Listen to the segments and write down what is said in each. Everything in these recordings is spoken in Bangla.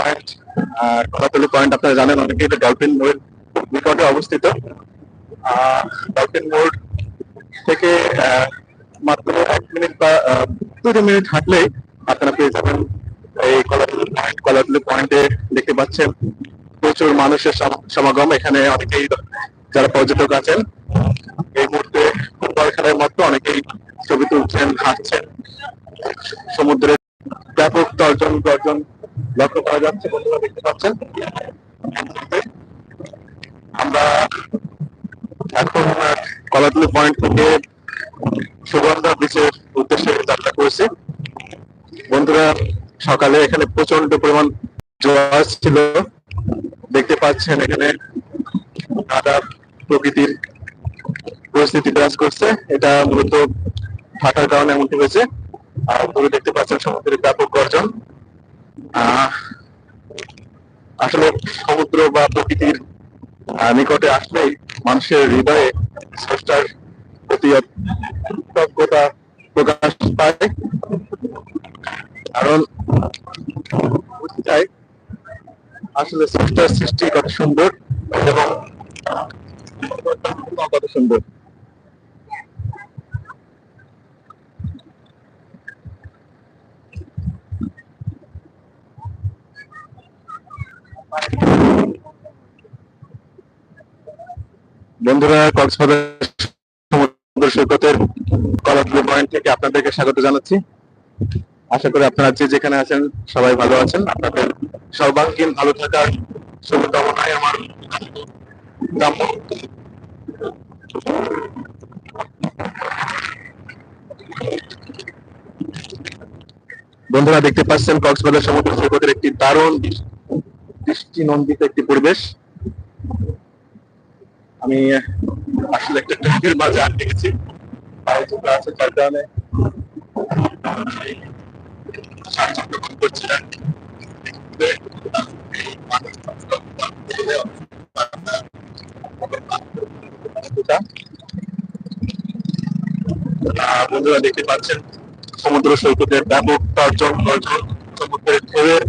পয়েন্ট কলাতলি পয়েন্ট আপনারা জানেন অনেকে এটা ডলফিন মোড়ের নিকটে অবস্থিত। ডলফিন মোড় থেকে মাত্র এক মিনিট বা দুটো মিনিট হাঁটলেই আপনারা পেয়ে যাবেন এই কলাতলি পয়েন্ট কলাতলি পয়েন্টে দেখতে পাচ্ছেন প্রচুর মানুষের সম- সমাগম। এখানে অনেকেই যারা পর্যটক আছেন, এই মুহূর্তে ফুটবল খেলার মতো অনেকেই ছবি তুলছেন, হাঁটছেন। সমুদ্রের ব্যাপক তর্জন গর্জন লক্ষ্য করা যাচ্ছে, বন্ধুরা দেখতে পাচ্ছেন। আমরা এখন কলাতলি পয়েন্ট থেকে সুগন্ধা উদ্দেশ্যে যাত্রা করেছি। বন্ধুরা, সকালে এখানে প্রচণ্ড পরিমাণ জোয়ার ছিল। দেখতে পাচ্ছেন এখানে কাদা প্রকৃতির পরিস্থিতি বিরাজ করছে। এটা মূলত ফাটার কারণে এমনটি হয়েছে। আর দূরে দেখতে পাচ্ছেন সমুদ্রের ব্যাপক গর্জন। আসলে সমুদ্র বা প্রকৃতির নিকটে আসলেই মানুষের হৃদয়ে স্রষ্টার প্রতি কৃতজ্ঞতা প্রকাশ পায়। কারণ আসলে স্রষ্টার সৃষ্টি কত সুন্দর এবং কত সুন্দর। বন্ধুরা, কক্সবাজার সৈকতের কলাতলি পয়েন্ট থেকে আপনাদেরকে স্বাগত জানাচ্ছি। আশা করি আপনারা যে যেখানে আছেন, সবাই ভালো আছেন। আপনাদের সর্বাঙ্গীন ভালো থাকার শুভকামনায় আমার বন্ধুরা, দেখতে পাচ্ছেন কক্সবাজার সমুদ্র সৈকতের একটি দারুণ দৃষ্টি নন্দিত একটি পরিবেশ। আমি আসলে একটা ট্রাকের মাঝে আটকে গেছি। পায়ে জুতা আছে যার কারণে। বন্ধুরা দেখতে পাচ্ছেন সমুদ্র সৈকতের ব্যাপক তর্জন সমুদ্রের ঢেউয়ের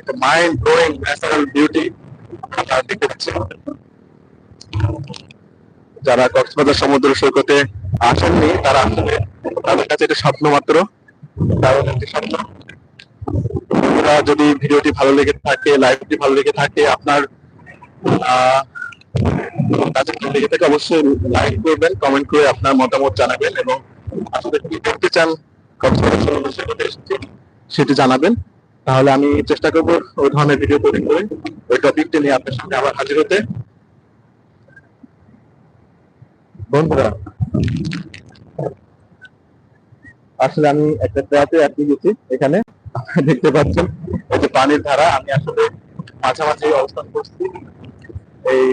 একটা মাইন্ড ব্লোয়িং ন্যাচারাল বিউটি আপনারা দেখতে পাচ্ছেন যারা কক্সবাজার সমুদ্র সৈকতে আসেননি তারা আসলে তাদের কাছে এটা স্বপ্ন মাত্র কারণ একটি স্বপ্ন। বন্ধুরা, যদি ভিডিওটি ভালো লেগে থাকে লাইভটি ভালো লেগে থাকে আপনার কাছে ভালো লেগে থাকে অবশ্যই লাইক করবেন কমেন্ট করে আপনার মতামত জানাবেন এবং আসলে কি দেখতে চান কক্সবাজার সমুদ্র সৈকতে এসেছি সেটি জানাবেন। তাহলে আমি চেষ্টা করব ওই ধরনের ভিডিও তৈরি করে ওই টপিকটি নিয়ে আপনার সামনে আবার হাজির হতে। বন্ধুরা, আসলে আমি একটা ট্র্যাপে আটকে গেছি, এখানে দেখতে পাচ্ছেন, এই যে পানির ধারা, আমি আসলে মাঝামাঝি অবস্থান করছি। এই,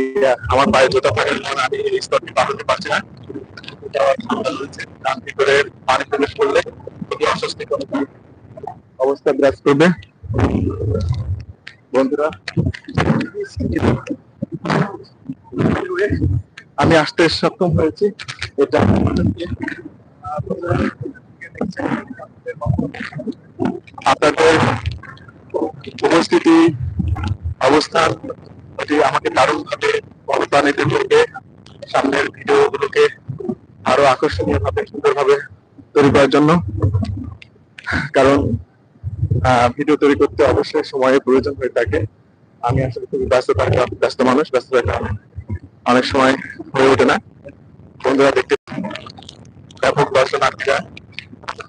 আমার পায়ে জুতা থাকার কারণে আমি এই স্তরটি পার হতে পারছি না। এটা সাবধান রয়েছে ভিতরে পানি প্রবেশ করলে খুবই অস্বস্তিকর। একটি অবস্থা বিরাজ করবে। বন্ধুরা, আমি আসতে সক্ষম হয়েছি। এটা আপনাদের উপস্থিতি, অবস্থান আমাকে দারুণ ভাবে অনুপ্রাণিত করবে। সামনের ভিডিও গুলোকে আরও আকর্ষণীয় ভাবে সুন্দর ভাবে তৈরি করার জন্য। কারণ ভিডিও তৈরি করতে অবশ্যই সময়ের প্রয়োজন হয়ে থাকে। আমি আসলে খুবই ব্যস্ত থাকা ব্যস্ত মানুষ, ব্যস্ত থাকা অনেক সময় হয়ে ওঠে না। বন্ধুরা দেখতে ব্যাপক দর্শনার্থীরা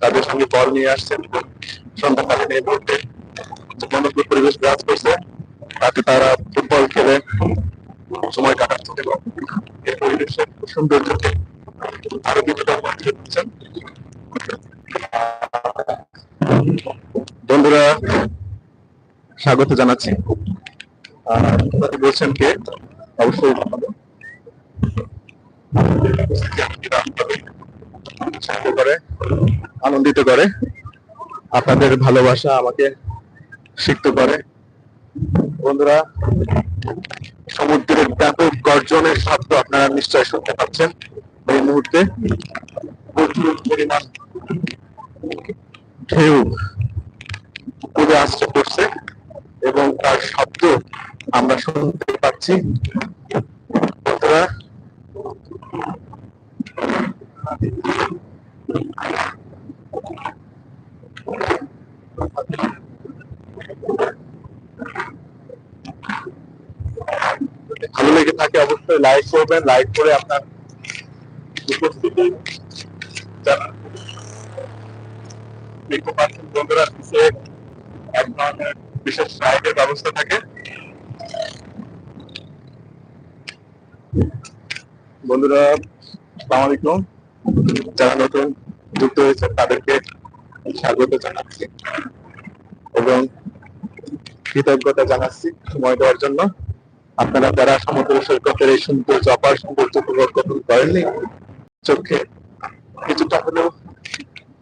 তাদের সঙ্গে বল নিয়ে আসছেন। সন্ধ্যাকালীন এই মুহূর্তে যে মনোজ্ঞ পরিবেশ বিরাজ করছে, তাতে তারা ফুটবল খেলে সময় কাটাচ্ছেন এবং এই পরিবেশের সৌন্দর্যকে আরও কিছুটা দিচ্ছেন বন্ধুরা, স্বাগত জানাচ্ছি। বলছেন কে? অবশ্যই করে, আনন্দিত করে। আপনাদের ভালোবাসা আমাকে সিক্ত করে। বন্ধুরা, সমুদ্রের ব্যাপক গর্জনের শব্দ আপনারা নিশ্চয় শুনতে পাচ্ছেন এই মুহূর্তে। প্রচুর পরিমাণ ঢেউ। উপরে আসছে পড়ছে এবং তার শব্দ আমরা শুনতে পাচ্ছি। ভালো লেগে থাকে অবশ্যই লাইক করবেন। লাইক করে আপনার উপস্থিতি জানান। বন্ধুরা বিশেষ রাইডের ব্যবস্থা থাকে। বন্ধুরা যারা নতুন যুক্ত হয়েছে তাদেরকে স্বাগত জানাচ্ছি এবং কৃতজ্ঞতা জানাচ্ছি সময় দেওয়ার জন্য। আপনারা যারা সমুদ্র সৈকতের এই সৌন্দর্য অপার সৌন্দর্য উপভোগ করতে পারেননি, চোখে কিছুটা হলেও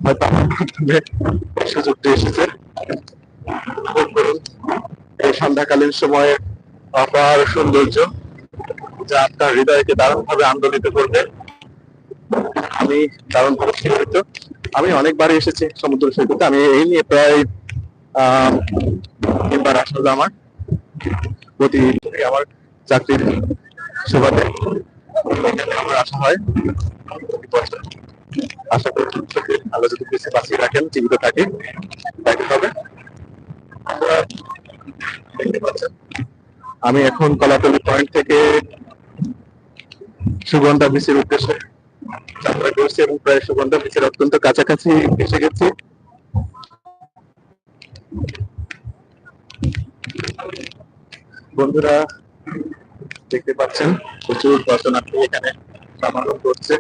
হয়তো আমার মাধ্যমে সুযোগটি এসেছে। এই সন্ধ্যাকালীন সময়ে অপার সৌন্দর্য যা আপনার হৃদয়কে দারুণভাবে আন্দোলিত করবে। আমি দারুণভাবে শিক্ষিত আমি অনেকবারই এসেছি সমুদ্র সৈকতে। আমি এই নিয়ে প্রায় তিনবার আসলে আমার। প্রতি আমার চাকরির সুবাদে আমার আসা হয়। আশা করি আল্লাহ যদি বেঁচে বাঁচিয়ে রাখেন, জীবিত থাকে দেখা হবে। আমি এখন কলাতলি পয়েন্ট থেকে সুগন্ধা বিচের উদ্দেশ্যে যাত্রা করছি এবং প্রায় সুগন্ধা বিচের অত্যন্ত কাছাকাছি এসে গেছি। বন্ধুরা, দেখতে পাচ্ছেন, প্রচুর দর্শনার্থী এখানে সমাগম করছে।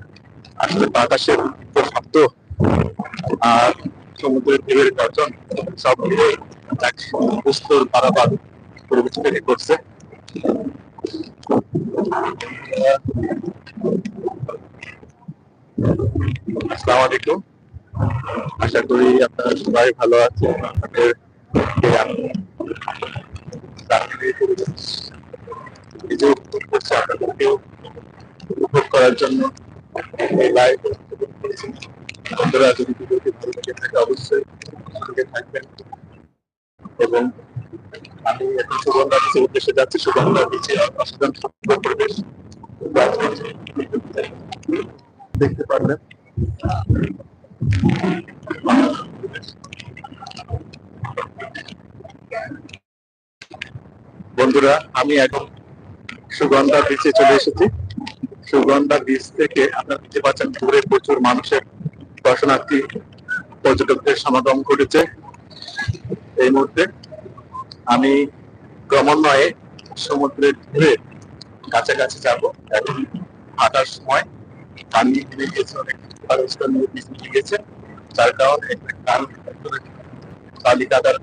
আসলে বাতাসের শব্দ আর সমুদ্রের ঢেউয়ের গর্জন সব মিলে এক সুস্থর পারাপার পরিবেশ তৈরি করছে। আসসালামু আলাইকুম। আশা করি আপনারা সবাই ভালো আছেন। আপনাদের আপনাদেরকেও উপভোগ করার জন্য লাইভ বন্ধুরা যদি ভিডিওটি ভালো লেগে থাকে, অবশ্যই সঙ্গে থাকবেন। এবং আমি এখন সুগন্ধা বিচের উদ্দেশ্যে যাচ্ছি। সুগন্ধা বিচে অসাধারণ সুন্দর দেখতে পারবেন। বন্ধুরা, আমি এখন সুগন্ধা বিচে চলে এসেছি। সুগন্ধা বিচ থেকে আপনারা দেখতে পাচ্ছেন দূরে প্রচুর মানুষের দর্শনার্থী পর্যটকদের সমাগম ঘটেছে। এই মুহূর্তে আমি ক্রমান্বয়ে সমুদ্রের ঢেউয়ে কাছাকাছি যাব এখন হাঁটার সময় পানি নেমে গিয়েছে অনেক খরচটা নিয়ে গেছে, যার কারণে কান বালি কাদার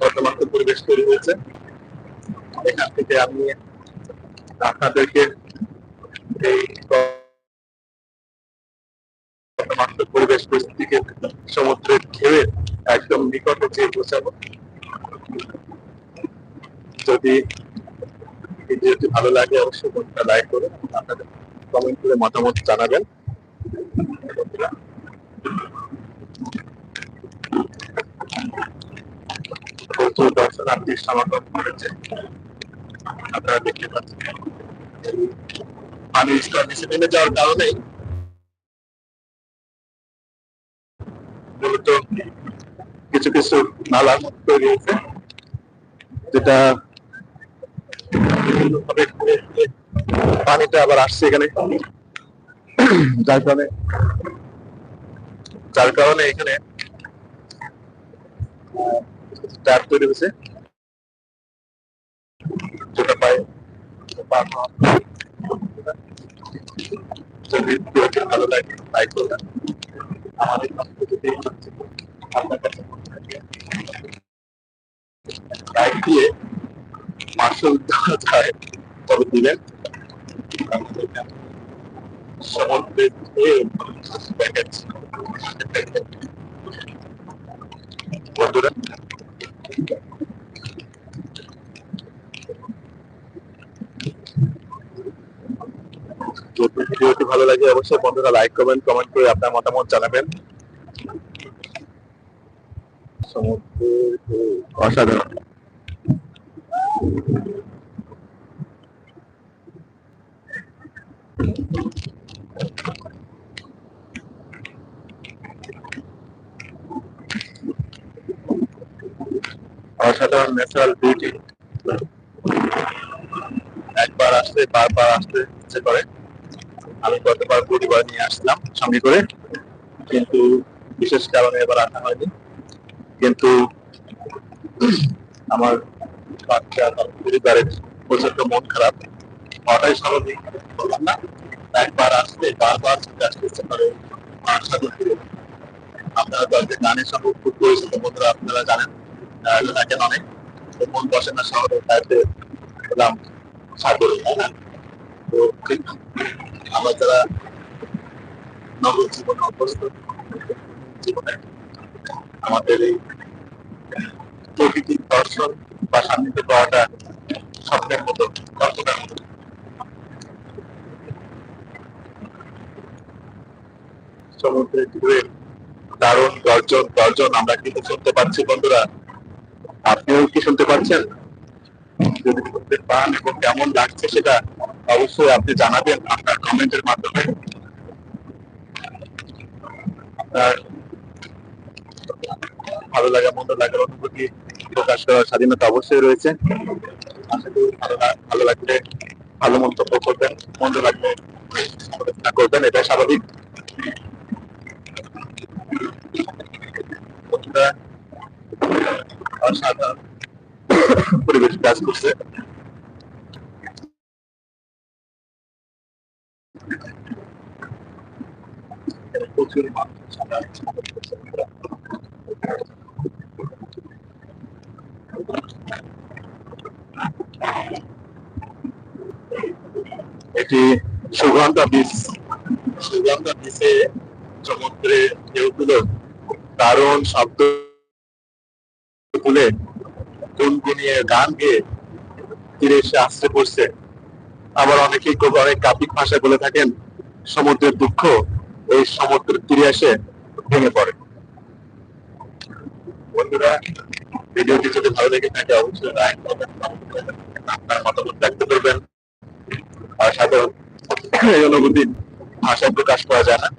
বর্তমান পরিবেশ তৈরি হয়েছে। এখান থেকে আমি আপনাদেরকে এই পরিবেশ পরিস্থিতিকে সমুদ্রের ঢেউয়ের একদম নিকটে যেয়ে পৌঁছাবো। যদি ভিডিওটি ভালো লাগে অবশ্যই কোনটা লাইক করুন, আপনাদের কমেন্ট করে মতামত জানাবেন। প্রচুর দর্শনার্থী সমাগম করেছে আপনারা দেখতে পাচ্ছেন। পানির স্তর নিচে নেমে যাওয়ার কারণে মূলত কিছু কিছু নালার তৈরি হয়েছে, যেটা পানিটা আবার আসছে এখানে। যার কারণে যার কারণে এখানে ট্যাপ তৈরি হয়েছে, যেটা পায় ভালো লাগে লাইক করবেন আমাদের যদি আপনার দিয়ে মার্শাল দেওয়া যায় তবে দিবেন সমুদ্রের ঢেউ প্যাকেজ বন্ধুরা ভিডিওটি ভালো লাগে অবশ্যই বন্ধুরা লাইক করবেন কমেন্ট করে আপনার মতামত জানাবেন। অসাধারণ। অসাধারণ ন্যাচারাল বিউটি একবার আসতে, বারবার আসতে ইচ্ছে করে। আমি গতবার পরিবার নিয়ে আসলাম সঙ্গে করে, কিন্তু বিশেষ কারণে এবার আসা হয়নি। কিন্তু আমার বাচ্চা পরিবারের প্রচণ্ড মন খারাপ। হওয়াটাই স্বাভাবিক। বললাম, না, একবার আসলে বারবার চলে আসতে ইচ্ছে করে সাথে ফিরে। আপনারা তো গানের সঙ্গে খুব পরিচিত বন্ধুরা আপনারা জানেন থাকেন অনেক মন বসে না শহরে বললাম, সাগরে, তাই না? তো আমরা যারা অভ্যস্ত জীবনে আমাদের এই প্রকৃতির দর্শন বা সান্নিধ্য পাওয়াটা স্বপ্নের মতো কল্পনার মতো সমুদ্রের ঢেউয়ের দারুণ। গর্জন গর্জন আমরা কিন্তু শুনতে পাচ্ছি, বন্ধুরা। আপনিও কি শুনতে পাচ্ছেন? যদি শুনতে পান এবং কেমন লাগছে সেটা অবশ্যই আপনি জানাবেন আপনার কমেন্টের মাধ্যমে। ভালো লাগা, মন্দ লাগার অনুভূতি প্রকাশ করার স্বাধীনতা অবশ্যই রয়েছে। ভালো ভালো লাগলে ভালো মন্তব্য করবেন, মন্দ লাগলে সমালোচনা করবেন এটা স্বাভাবিক। অসাধারণ। পরিবেশ কাজ করছে। এটি সুগন্ধা বীজ সুগন্ধা বীজে সমুদ্রে ঢেউগুলো দারুণ শব্দ তুলে গুনগুনিয়ে গান গেয়ে তীরে এসে আশ্রে পড়ছে। আবার অনেকেই অনেক কাপিক ভাষায় বলে থাকেন, সমুদ্রের দুঃখ, এই সমুদ্রের তীরে এসে ভেঙে পড়ে। বন্ধুরা, ভিডিওটি যদি ভালো লেগে থাকে, অবশ্যই লাইক আপনার মতামত ব্যক্ত করবেন। আর সাধারণ অনুভূতি ভাষায় প্রকাশ করা যায় না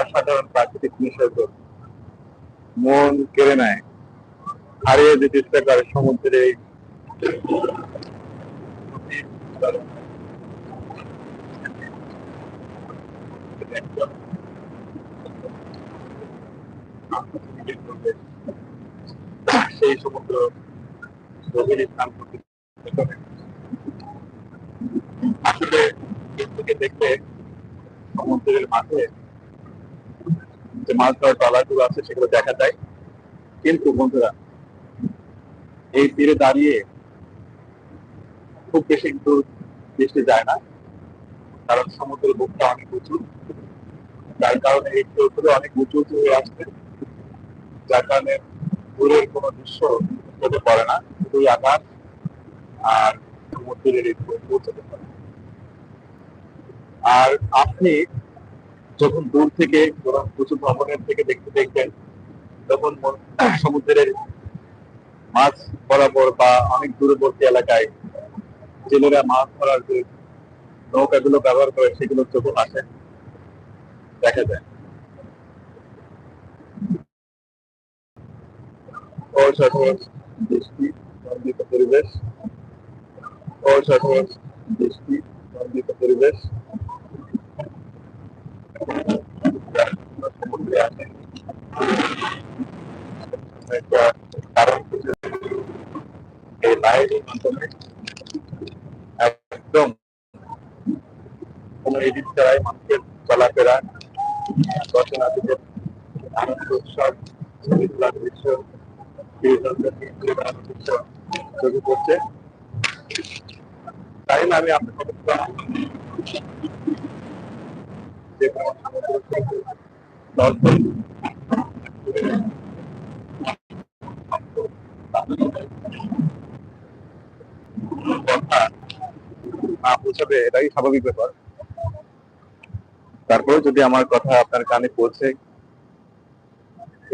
অসাধারণ প্রাকৃতিক নিসর্গ মন কেড়ে নেয় ইচ্ছা করে সমুদ্রে সেই সমুদ্র আসলে দূর থেকে দেখলে সমুদ্রের মাঝে যে মাছ ধরার ট্রলারগুলো আছে সেগুলো দেখা যায়। কিন্তু বন্ধুরা এই তীরে দাঁড়িয়ে খুব বেশি দূর দৃষ্টি যায় না, কারণ সমুদ্রের বুকটা অনেক উঁচু। যার কারণে এই ঢেউগুলো অনেক উঁচু উঁচু হয়ে আসছে। যার কারণে দূরের কোনো দৃশ্য চোখে পড়ে না, শুধুই আকাশ আর সমুদ্রের এই পৌঁছতে পারে। আর আপনি যখন দূর থেকে কোনো উঁচু ভবনের থেকে দেখতে দেখবেন, তখন সমুদ্রের মাছ বরাবর বা অনেক দূরবর্তী এলাকায় জেলেরা মাছ ধরার যে নৌকাগুলো ব্যবহার করে, সেগুলো যখন আসে। দেখা যায়। পরিবেশ। পরিবেশ। একটা কারণ এই লাইটের মাধ্যমে একদম কোনো এডিট ছাড়াই মানুষের চলাফেরা দর্শনার্থীদের আনন্দ উৎসব ছবি দৃশ্য দৃশ্য চোখে পড়ছে তাই না আমি আপনার কথা যে কোনো কথা না পৌঁছাবে, এটাই স্বাভাবিক ব্যাপার। তারপরে যদি আমার কথা আপনার কানে পৌঁছে,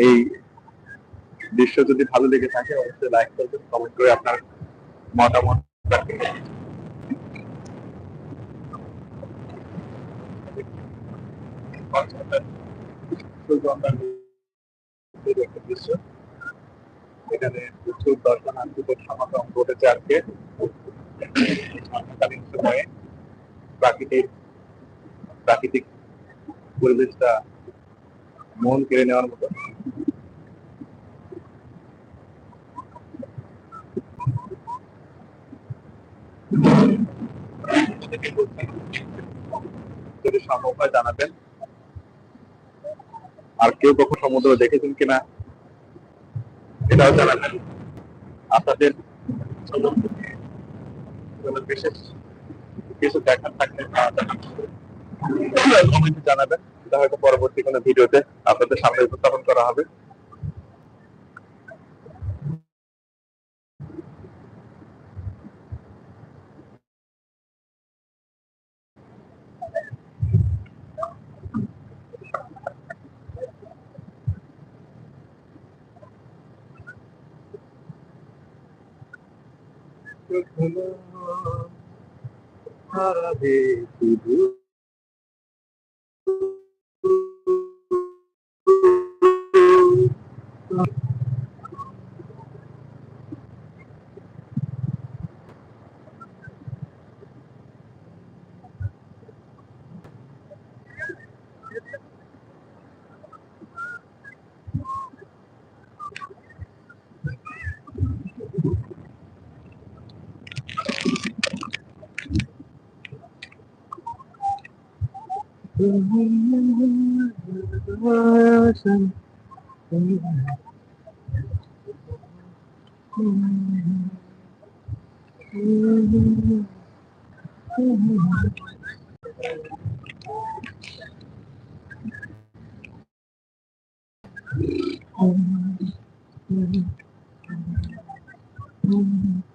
এই দৃশ্য যদি ভালো লেগে থাকে, অবশ্যই লাইক করবেন কমেন্ট করে আপনার মতামত এখানে প্রচুর দর্শনার্থীদের সমাগম ঘটেছে আজকে। সময়ে প্রাকৃতিক প্রাকৃতিক পরিবেশটা মন কেড়ে নেওয়ার মতো। যদি সম্ভব হয় জানাবেন। আর কেউ কখন সমুদ্র দেখেছেন কিনা এটাও জানাবেন। আপনাদের কিছু দেখার থাকলে জানাবেন। হয়তো পরবর্তী কোনো ভিডিওতে আপনাদের সামনে উপস্থাপন করা হবে। nada de. sân có nghĩa là Mm-hmm.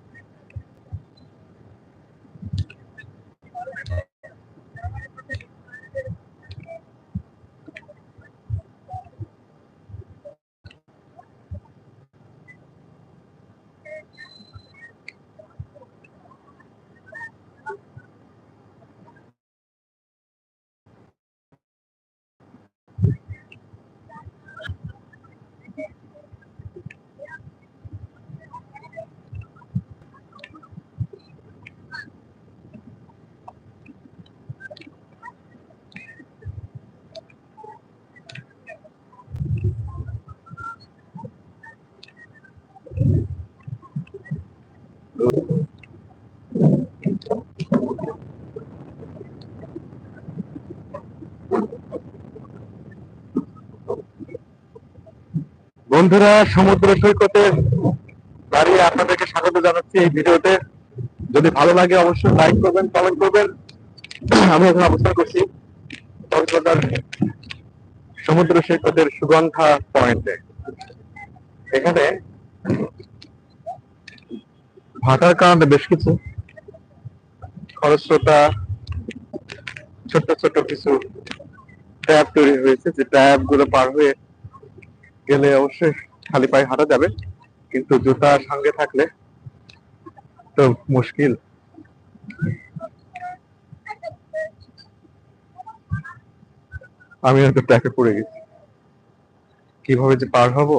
বন্ধুরা, সমুদ্র সৈকতে দাঁড়িয়ে আপনাদেরকে স্বাগত জানাচ্ছি এই ভিডিওতে। যদি ভালো লাগে অবশ্যই লাইক করবেন কমেন্ট করবেন। আমি এখন অবস্থান করছি কক্সবাজার সমুদ্র সৈকতের সুগন্ধা পয়েন্টে। এখানে ভাটার কারণে বেশ কিছু, খরস্রোতা, ছোট্ট ছোট্ট কিছু ট্যাব তৈরি হয়েছে। যে ট্যাবগুলো পার হয়ে গেলে অবশ্যই খালি পায়ে হাঁটা যাবে, কিন্তু জুতা সঙ্গে থাকলে তো মুশকিল। আমি হয়তো ট্র্যাকে পড়ে গেছি। কীভাবে যে পার হব?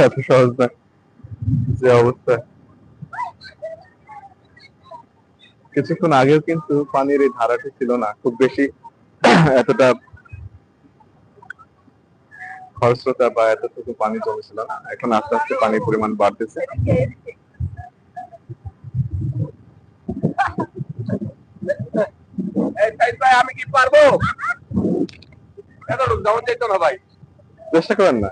এত সহজ না। যে অবস্থা। কিছুক্ষণ আগেও কিন্তু পানির এই ধারাটি ছিল না। খুব বেশি এতটা খরস্রোতা বা এতটুকু পানি জমেছিল না। এখন আস্তে আস্তে পানির পরিমাণ বাড়তেছে। আমি কি পারব? চেষ্টা করেন না।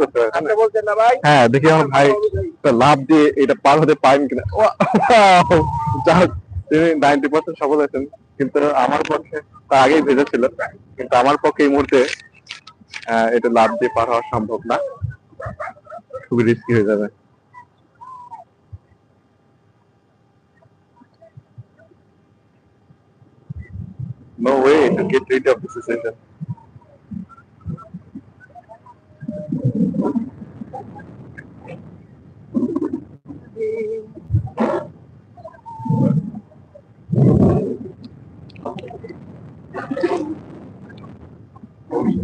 করতে পারে হ্যাঁ দেখি আমার ভাই লাভ দিয়ে এটা পার হতে পারেন কিনা! যাক তিনি নাইনটি পার্সেন্ট সফল হয়েছেন কিন্তু আমার পক্ষে তা আগেই ভেজেছিল কিন্তু আমার পক্ষে এই মুহূর্তে এটা লাভ দিয়ে পার হওয়া সম্ভব না খুবই রিস্কি হয়ে যাবে get rid of the situation.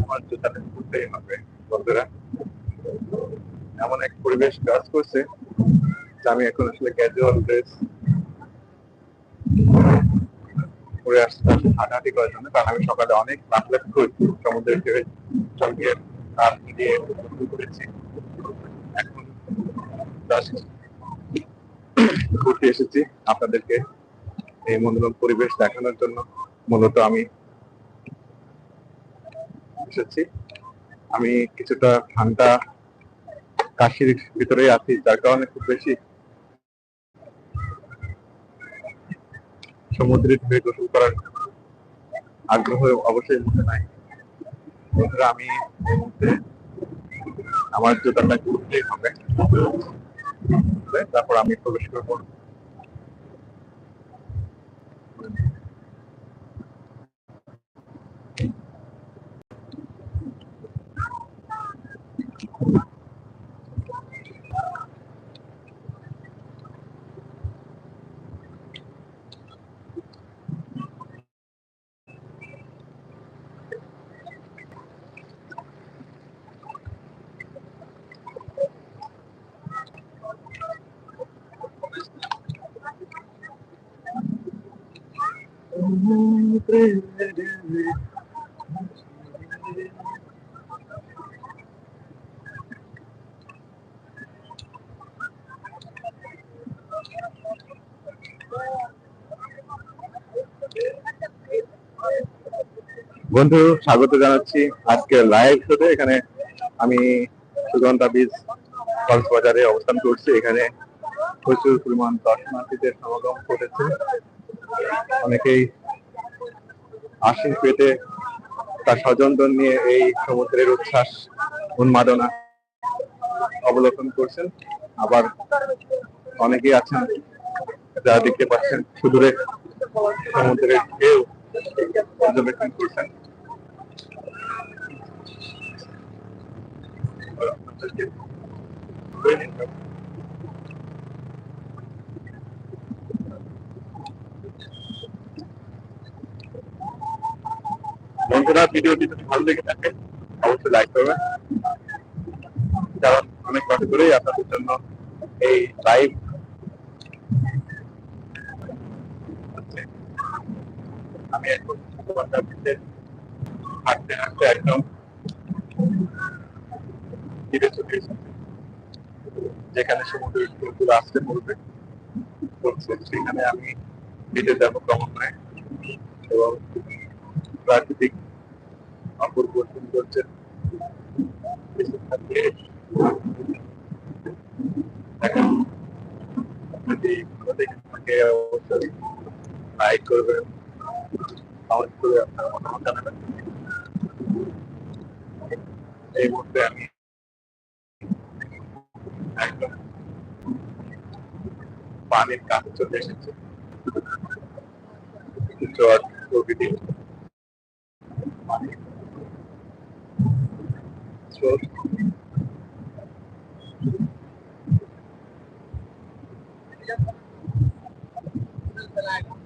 আমার হবে বন্ধুরা এমন এক পরিবেশ কাজ করছে আমি এখন আসলে ক্যাজুয়াল ড্রেস করে আসতাম হাঁটাহাঁটি করার জন্য। কারণ আমি সকালে অনেক লাফলাফ করেছি সমুদ্রের দিয়ে করেছি। এখন ঘুরতে এসেছি আপনাদেরকে এই মনোরম পরিবেশ দেখানোর জন্য। মূলত আমি এসেছি। আমি কিছুটা ঠান্ডা কাশির ভিতরেই আছি, যার কারণে খুব বেশি সমুদ্রে ঢুকে গোসল করার আগ্রহ অবশ্যই মনে নাই। বন্ধুরা, আমি আমার জুতাটা খুলতেই হবে। তারপর আমি প্রবেশ করব। বন্ধু, স্বাগত জানাচ্ছি আজকে লাইভ শোতে এখানে আমি সুগন্ধা বীজ কক্সবাজারে অবস্থান করছি। এখানে প্রচুর পরিমাণ দর্শনার্থীদের সমাগম ঘটেছে। অনেকেই আশীর পেতে তার স্বজনদের নিয়ে এই সমুদ্রের উচ্ছ্বাস, উন্মাদনা অবলোকন করছেন। আবার অনেকেই আছেন যা দেখতে পাচ্ছেন সুদূরে সমুদ্রের ঢেউ পর্যবেক্ষণ করছেন বন্ধুরা ভিডিওটি যদি ভালো লেগে থাকে, অবশ্যই লাইক করবেন। কারণ অনেক কষ্ট করেই আপনাদের জন্য এই লাইভ আমি হাঁটতে হাঁটতে একদম যেখানে সমুদ্রের ঢেউগুলো আসতে পড়বে সেখানে আমি হেঁটে যাব ক্রমান্বয়ে। এবং প্রাকৃতিক অপূর্ব সৌন্দর্যের থাকবে জানাবেন। এই মুহূর্তে আমি পানির কাছে চলে এসেছি। চট প্রকৃতি। tonight.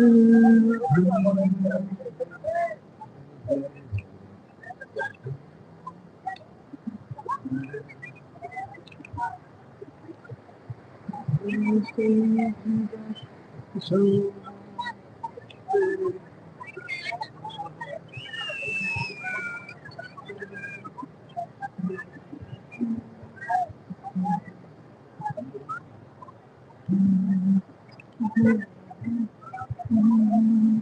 Hmm. So, Thank you. পানি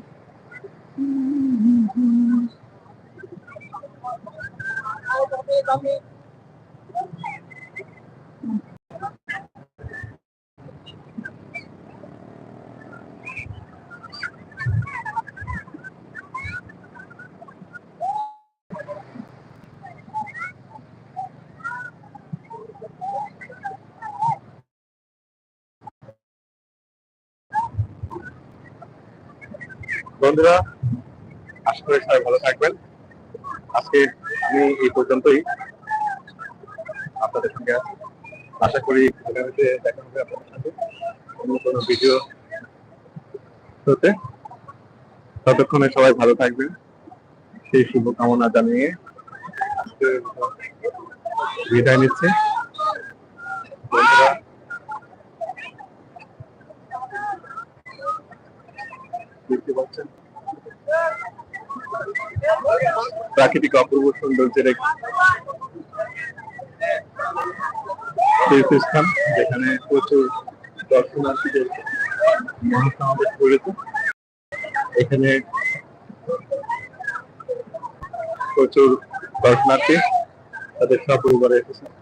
স্রোত বন্ধুরা, আশা করি সবাই ভালো থাকবেন। আজকে আমি এই পর্যন্তই। আপনাদের সঙ্গে আশা করি দেখা হবে আপনাদের সাথে অন্য কোনো ভিডিও হতে ততক্ষণে সবাই ভালো থাকবেন। সেই শুভকামনা জানিয়ে বিদায় নিচ্ছে। বন্ধুরা, দেখতে পাচ্ছেন? প্রাকৃতিক অপূর্ব সৌন্দর্যের এক তীর্থস্থান যেখানে প্রচুর দর্শনার্থীদের মহাসমাবেশ করেছে এখানে প্রচুর দর্শনার্থী তাদের সপরিবারে এসেছে।